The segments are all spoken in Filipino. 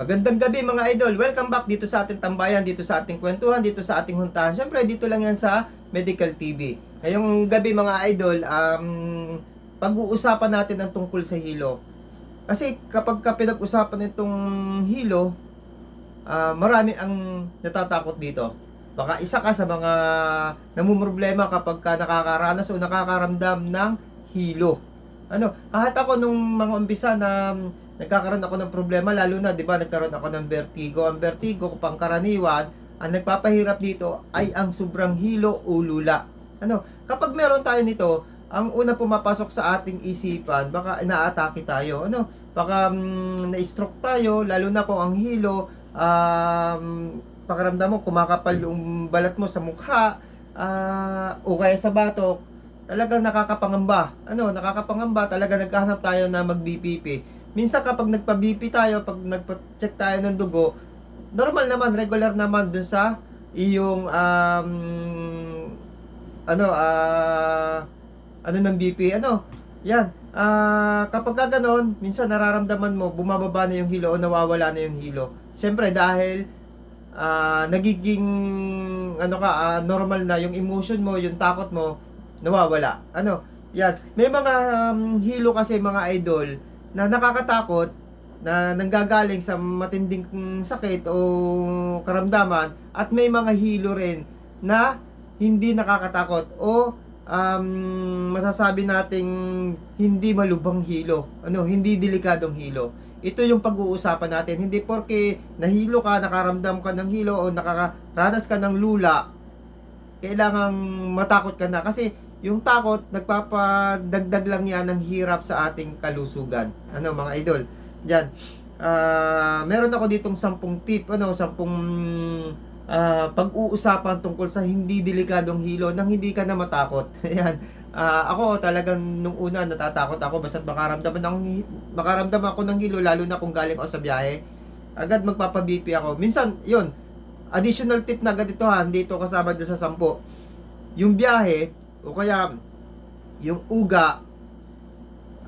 Magandang gabi mga idol. Welcome back dito sa ating tambayan, dito sa ating kwentuhan, dito sa ating huntahan. Siyempre, dito lang yan sa Medical TV. Ngayong gabi mga idol, um, pag-uusapan natin ang tungkol sa hilo. Kasi kapag ka pinag-usapan itong hilo, ah, marami ang natatakot dito. Baka isa ka sa mga namumroblema kapag ka nakakaranas o nakakaramdam ng hilo. Ano, kahit ako nung mga umpisa na mm, nagkakaroon ako ng problema, lalo na, di ba, nagkaroon ako ng vertigo. Ang vertigo, pangkaraniwan, ang nagpapahirap dito ay ang sobrang hilo o lula. Ano, kapag meron tayo nito, ang una pumapasok sa ating isipan, baka inaatake tayo. Ano, baka mm, na-stroke tayo, lalo na kung ang hilo, um, pakiramdam mo, kumakapal yung balat mo sa mukha, ah, o kaya sa batok, talagang nakakapangamba. Ano, nakakapangamba, talaga nagkahanap tayo na mag-BPP. Minsan kapag nagpa-BP tayo, pag nagpa-check tayo ng dugo, normal naman, regular naman dun sa iyong um, ano, ah, ano ng BP, ano, yan. Ah, kapag ka ganon, minsan nararamdaman mo, bumababa na yung hilo o nawawala na yung hilo. Siyempre, dahil ah, nagiging, ano ka, ah, normal na yung emotion mo, yung takot mo, nawawala. Ano, yan. May mga um, hilo kasi mga idol na nakakatakot na nanggagaling sa matinding sakit o karamdaman at may mga hilo rin na hindi nakakatakot o um, masasabi nating hindi malubhang hilo. Ano, hindi delikadong hilo. Ito yung pag-uusapan natin. Hindi porke nahilo ka, nakaramdam ka ng hilo o nakaranas ka ng lula, kailangang matakot ka na. Kasi yung takot, nagpapadagdag lang yan ng hirap sa ating kalusugan. Ano mga idol? Diyan. Ah, meron ako ditong 10 tip, ano, 10 ah, pag-uusapan tungkol sa hindi delikadong hilo nang hindi ka na matakot. Ayan. Ah, ako talagang nung una natatakot ako basta't makaramdam ng makaramdam ako ng hilo lalo na kung galing ako sa biyahe. Agad magpapa-BP ako. Minsan, 'yun. Additional tip na agad ito ha, hindi ito kasama doon sa 10. Yung biyahe o kaya yung uga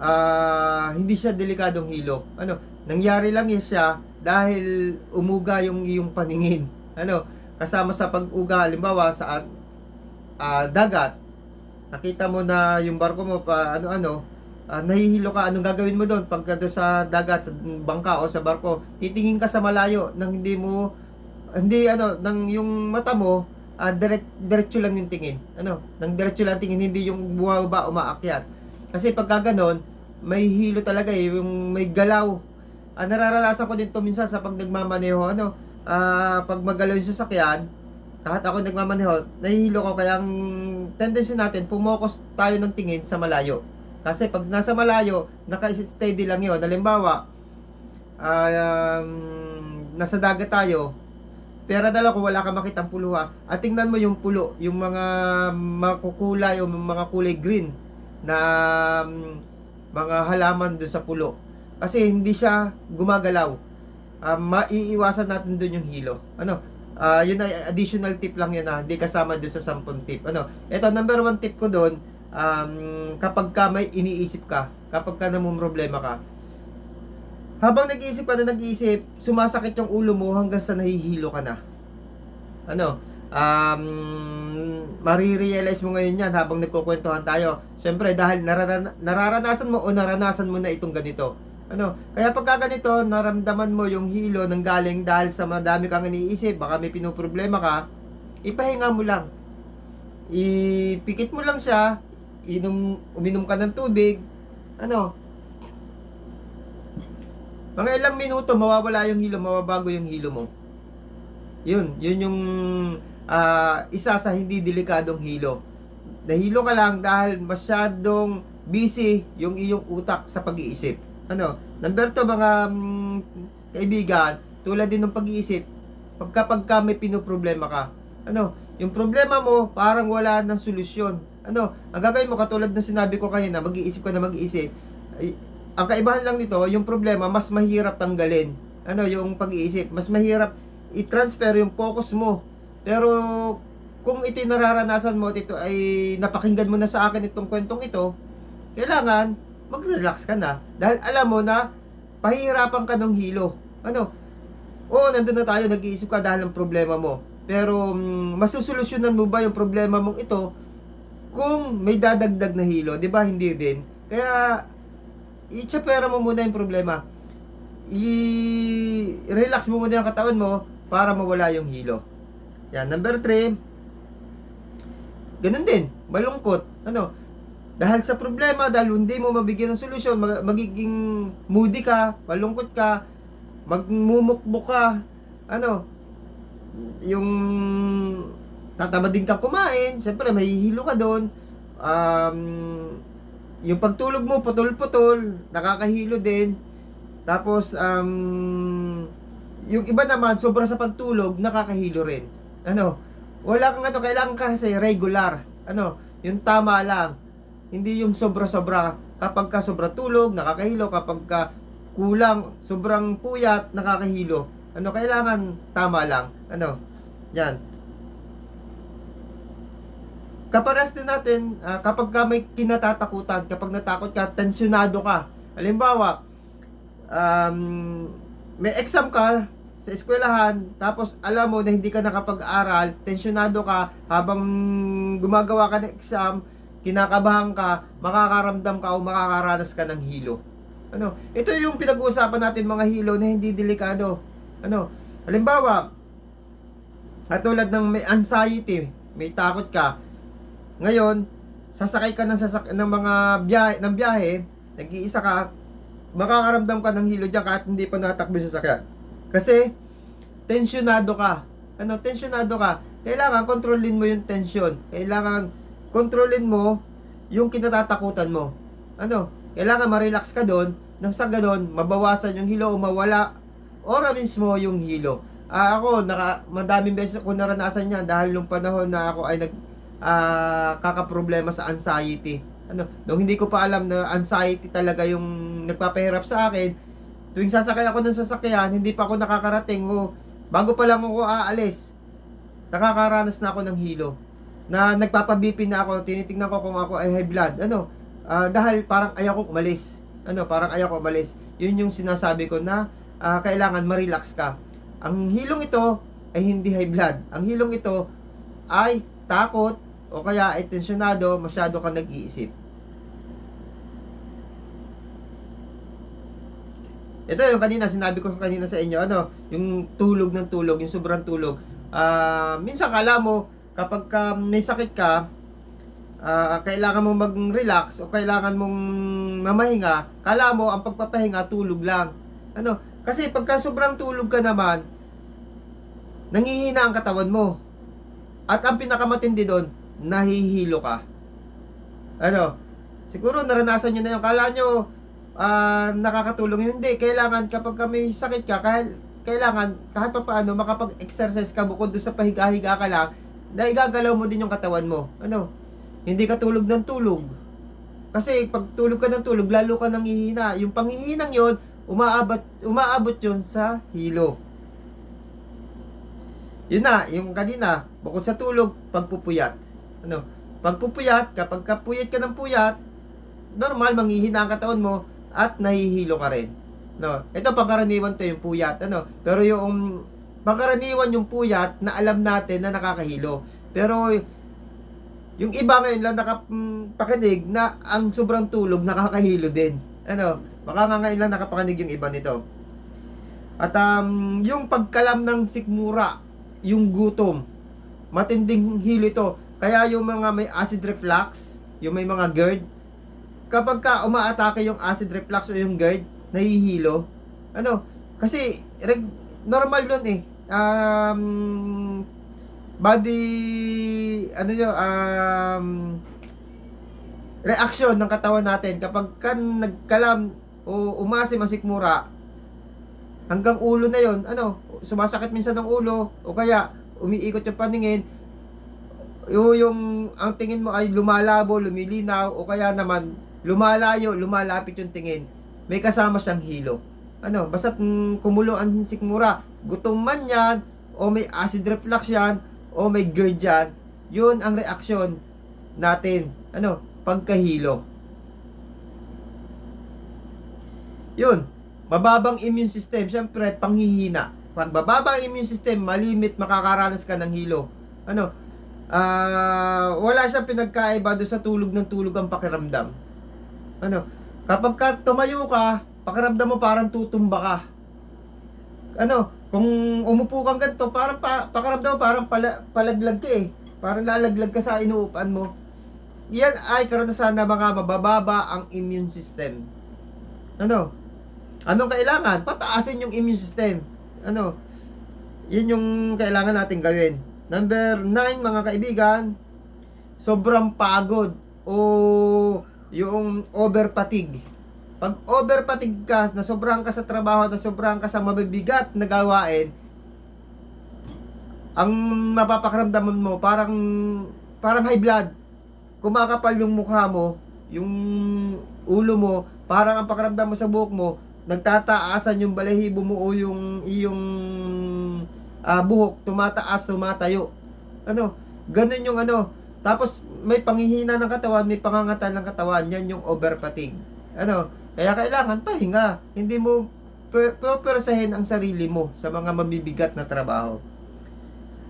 ah hindi siya delikadong hilo. Ano, nangyari lang yan siya dahil umuga yung iyong paningin. Ano, kasama sa pag-uga halimbawa sa ah, dagat, nakita mo na yung barko mo pa ano-ano, ah, nahihilo ka, anong gagawin mo doon pagka doon sa dagat, sa bangka o sa barko, titingin ka sa malayo nang hindi mo hindi ano, nang yung mata mo ah direct diretso lang yung tingin. Ano, nang diretso lang tingin, hindi yung bumaba umaakyat. Kasi pagka ganon, may hilo talaga eh, yung may galaw. Ah, nararanasan ko din to minsan sa pag nagmamaneho, ano, ah, pag magalaw yung sasakyan, kahit ako nagmamaneho, nahihilo ko kaya ang tendency natin, pumokos tayo ng tingin sa malayo. Kasi pag nasa malayo, naka-steady lang yun. Halimbawa, ah, um, nasa dagat tayo, pero dala ko wala ka makitang pulo ha. At tingnan mo yung pulo, yung mga makukulay o mga kulay green na um, mga halaman doon sa pulo. Kasi hindi siya gumagalaw. Ah, maiiwasan natin doon yung hilo. Ano? Ah, yun ay additional tip lang yun ha. Hindi kasama doon sa 10 tip. Ano? Ito number one tip ko doon, um, kapag ka may iniisip ka, kapag ka namumroblema ka, habang nag-iisip ka na nag-iisip, sumasakit yung ulo mo hanggang sa nahihilo ka na. Ano? Um, marirealize mo ngayon yan habang nagkukwentuhan tayo. Siyempre, dahil narana- nararanasan mo o naranasan mo na itong ganito. Ano? Kaya pagka ganito, naramdaman mo yung hilo ng galing dahil sa madami kang iniisip, baka may pinoproblema ka, ipahinga mo lang. Ipikit mo lang siya, inom, uminom ka ng tubig, ano, mga ilang minuto, mawawala yung hilo, mababago yung hilo mo. Yun, yun yung ah, isa sa hindi delikadong hilo. Nahilo ka lang dahil masyadong busy yung iyong utak sa pag-iisip. Ano, number two, mga mm, kaibigan, tulad din ng pag-iisip, pagka pagka may pinoproblema ka, ano, yung problema mo, parang wala ng solusyon. Ano, ang gagawin mo, katulad ng sinabi ko kanina, mag-iisip ka na mag-iisip, ang kaibahan lang nito, yung problema, mas mahirap tanggalin. Ano, yung pag-iisip, mas mahirap i-transfer yung focus mo. Pero, kung ito yung nararanasan mo at ito ay napakinggan mo na sa akin itong kwentong ito, kailangan mag-relax ka na. Dahil alam mo na, pahihirapan ka ng hilo. Ano, Oo, nandun na tayo, nag-iisip ka dahil ng problema mo. Pero, mm, masusolusyonan mo ba yung problema mong ito kung may dadagdag na hilo? Di ba? Hindi din. Kaya, i-pera mo muna yung problema. I-relax mo muna yung katawan mo para mawala yung hilo. Yan. Number 3, ganun din. Malungkot. Ano? Dahil sa problema, dahil hindi mo mabigyan ng solusyon, mag- magiging moody ka, malungkot ka, magmumukbok ka, ano, yung tatamad din kang kumain, syempre mahihilo ka doon. Um, yung pagtulog mo, putol-putol, nakakahilo din. Tapos, um, yung iba naman, sobra sa pagtulog, nakakahilo rin. Ano, wala kang ano, kailangan kasi regular. Ano, yung tama lang. Hindi yung sobra-sobra. Kapag ka sobra tulog, nakakahilo. Kapag ka kulang, sobrang puyat, nakakahilo. Ano, kailangan tama lang. Ano, yan. Kapares din natin, ah, kapag ka may kinatatakutan, kapag natakot ka, tensyonado ka. Halimbawa, um, may exam ka sa eskwelahan, tapos alam mo na hindi ka nakapag-aral, tensyonado ka, habang gumagawa ka ng exam, kinakabahan ka, makakaramdam ka o makakaranas ka ng hilo. Ano? Ito yung pinag-uusapan natin mga hilo na hindi delikado. Ano? Halimbawa, katulad ng may anxiety, may takot ka. Ngayon, sasakay ka ng, sasak ng mga biyahe, ng biyahe, nag-iisa ka, makakaramdam ka ng hilo dyan kahit hindi pa natakbo yung sasakyan. Kasi, tensyonado ka. Ano, tensyonado ka. Kailangan kontrolin mo yung tensyon. Kailangan kontrolin mo yung kinatatakutan mo. Ano, kailangan ma-relax ka doon nang sa ganon, mabawasan yung hilo o mawala ora mismo yung hilo. Ah, ako, naka, madaming beses ako naranasan yan dahil nung panahon na ako ay nag ah, kakaproblema sa anxiety. Ano, nung hindi ko pa alam na anxiety talaga yung nagpapahirap sa akin, tuwing sasakay ako ng sasakyan, hindi pa ako nakakarating o bago pa lang ako aalis, nakakaranas na ako ng hilo. Na nagpapabipin na ako, tinitingnan ko kung ako ay high blood. Ano, ah, dahil parang ayaw ko umalis. Ano, parang ayaw ko umalis. Yun yung sinasabi ko na ah, kailangan ma-relax ka. Ang hilong ito ay hindi high blood. Ang hilong ito ay takot o kaya ay tensyonado, masyado ka nag-iisip. Ito yung kanina, sinabi ko kanina sa inyo, ano, yung tulog ng tulog, yung sobrang tulog. Ah, minsan kala mo, kapag ka may sakit ka, ah, kailangan mo mag-relax o kailangan mong mamahinga, kala mo ang pagpapahinga tulog lang. Ano? Kasi pagka sobrang tulog ka naman, nangihina ang katawan mo. At ang pinakamatindi doon, nahihilo ka. Ano? Siguro naranasan nyo na yung kala nyo ah, nakakatulong yun. Hindi, kailangan kapag ka may sakit ka, kahit, kailangan kahit pa paano makapag-exercise ka bukod sa pahiga-higa ka lang, na igagalaw mo din yung katawan mo. Ano? Hindi ka tulog ng tulog. Kasi pag tulog ka ng tulog, lalo ka nang hihina. Yung panghihinang yon umaabot, umaabot yon sa hilo. Yun na, yung kanina, bukod sa tulog, pagpupuyat. Ano? Pagpupuyat, kapag kapuyat ka ng puyat, normal, manghihina ang katawan mo at nahihilo ka rin. No? Ito pangkaraniwan to yung puyat. Ano? Pero yung pangkaraniwan yung puyat na alam natin na nakakahilo. Pero yung iba ngayon lang nakapakinig na ang sobrang tulog nakakahilo din. Ano? Baka nga ngayon lang nakapakinig yung iba nito. At um, yung pagkalam ng sikmura, yung gutom, matinding hilo ito. Kaya yung mga may acid reflux, yung may mga GERD, kapag ka umaatake yung acid reflux o yung GERD, nahihilo. Ano? Kasi reg- normal yun eh. Um, body ano yun, um, reaction ng katawan natin kapag ka nagkalam o umasim ang sikmura hanggang ulo na yon ano sumasakit minsan ng ulo o kaya umiikot yung paningin yung, yung ang tingin mo ay lumalabo, lumilinaw o kaya naman lumalayo, lumalapit yung tingin may kasama siyang hilo ano, basta mm, kumulo ang sikmura gutom man yan o may acid reflux yan o may GERD yan yun ang reaksyon natin ano, pagkahilo yun, mababang immune system, syempre, panghihina. pag bababa ang immune system, malimit makakaranas ka ng hilo. Ano? Ah, wala siyang pinagkaiba doon sa tulog ng tulog ang pakiramdam. Ano? Kapag ka tumayo ka, pakiramdam mo parang tutumba ka. Ano? Kung umupo kang ganito, parang pa, pakiramdam mo parang pala, palaglag ka eh. Parang lalaglag ka sa inuupan mo. Yan ay karanasan na mga mabababa ang immune system. Ano? Anong kailangan? Pataasin yung immune system. Ano? Yun yung kailangan natin gawin. Number 9, mga kaibigan, sobrang pagod o yung over fatigue. Pag over fatigue ka, na sobrang ka sa trabaho, na sobrang ka sa mabibigat na gawain, ang mapapakaramdaman mo parang parang high blood. Kumakapal yung mukha mo, yung ulo mo, parang ang pakiramdam mo sa buhok mo, nagtataasan yung balahibo mo o yung iyong ah, buhok, tumataas, tumatayo. Ano? Ganun yung ano. Tapos may panghihina ng katawan, may pangangatal ng katawan, yan yung over fatigue. Ano? Kaya kailangan pahinga. Hindi mo pepersahin ang sarili mo sa mga mabibigat na trabaho.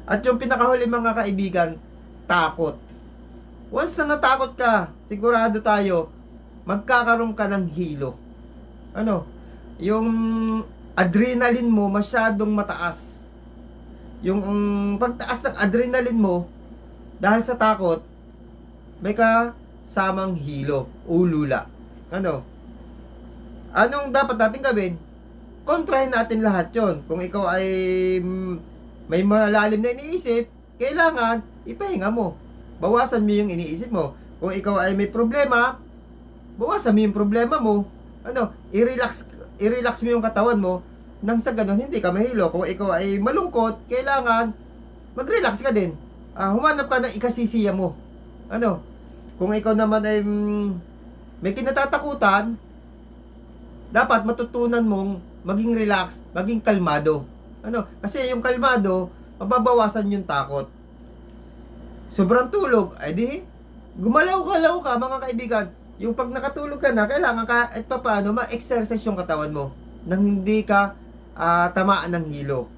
At yung pinakahuli mga kaibigan, takot. Once na natakot ka, sigurado tayo, magkakaroon ka ng hilo. Ano? Yung adrenaline mo masyadong mataas. Yung um, pagtaas ng adrenaline mo, dahil sa takot, may kasamang hilo, ulula. Ano? Anong dapat natin gawin? Kontrahin natin lahat yon. Kung ikaw ay mm, may malalim na iniisip, kailangan ipahinga mo. Bawasan mo yung iniisip mo. Kung ikaw ay may problema, bawasan mo yung problema mo. Ano, i-relax, i-relax mo yung katawan mo nang sa ganun hindi ka mahilo. Kung ikaw ay malungkot, kailangan mag-relax ka din. Ah, humanap ka ng ikasisiya mo. Ano, kung ikaw naman ay mm, may kinatatakutan, dapat matutunan mong maging relax, maging kalmado. Ano? Kasi yung kalmado, mababawasan yung takot. Sobrang tulog, ay di, gumalaw-galaw ka mga kaibigan. Yung pag nakatulog ka na, kailangan ka at paano ma-exercise yung katawan mo nang hindi ka ah, tamaan ng hilo.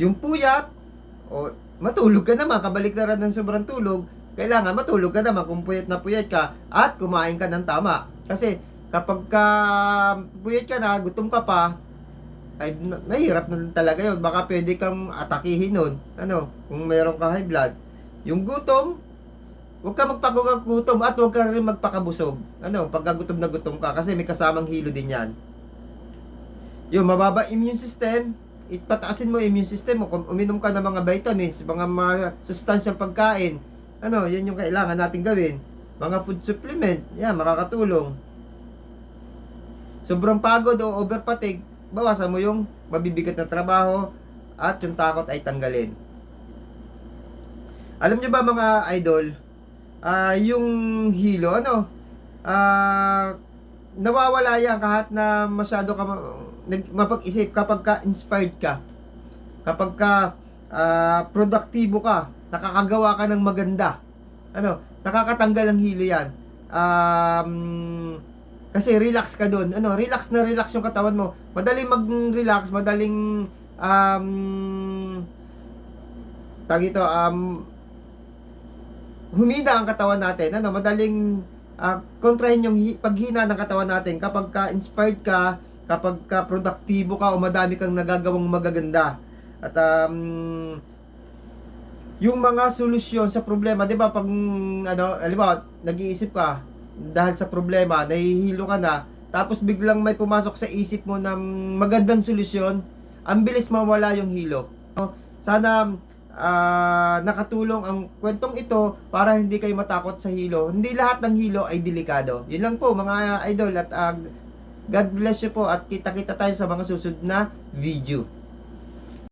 Yung puyat, o matulog ka naman, kabaliktaran ng sobrang tulog, kailangan matulog ka naman kung puyat na puyat ka at kumain ka ng tama. Kasi kapag ka puyat ka na, gutom ka pa, ay mahirap na talaga yun. Baka pwede kang atakihin nun. Ano, kung meron ka high blood. Yung gutom, huwag ka magpakagutom at huwag ka rin magpakabusog. Ano, pagka gutom na gutom ka kasi may kasamang hilo din yan. Yung mababa immune system, ipataasin mo immune system mo. Kung uminom ka ng mga vitamins, mga mga sustansyang pagkain, ano, yan yung kailangan natin gawin. Mga food supplement, yan, makakatulong. Sobrang pagod o over fatigue, bawasan mo yung mabibigat na trabaho at yung takot ay tanggalin. Alam nyo ba mga idol, ah yung hilo, ano, ah nawawala yan kahit na masyado ka mapag-isip kapag ka inspired ka. Kapag ka ah, produktibo ka, nakakagawa ka ng maganda. Ano, nakakatanggal ang hilo yan. Um, kasi relax ka doon. Ano, relax na relax yung katawan mo. Madaling mag-relax, madaling um tag ito, um humina ang katawan natin. Ano, madaling ah, kontrahin yung hi- paghina ng katawan natin kapag ka inspired ka, kapag ka produktibo ka o madami kang nagagawang magaganda. At um, yung mga solusyon sa problema, 'di ba? Pag ano, halimbawa, nag-iisip ka dahil sa problema, nahihilo ka na, tapos biglang may pumasok sa isip mo ng magandang solusyon, ang bilis mawala yung hilo. Sana ah, nakatulong ang kwentong ito para hindi kayo matakot sa hilo. Hindi lahat ng hilo ay delikado. Yun lang po mga idol at ah, God bless you po at kita-kita tayo sa mga susunod na video.